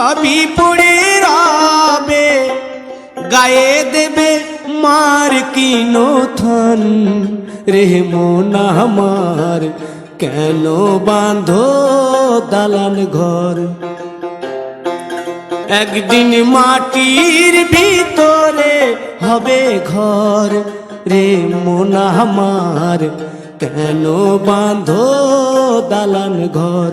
সবই পড়ে রবে, গায়ে দেবে মার কিনো থন রে মন আমার, কেন বাঁধো দালান ঘর? একদিন মাটির ভিতরে হবে ঘর। রে মন আমার, কেন বাঁধো দালান ঘর?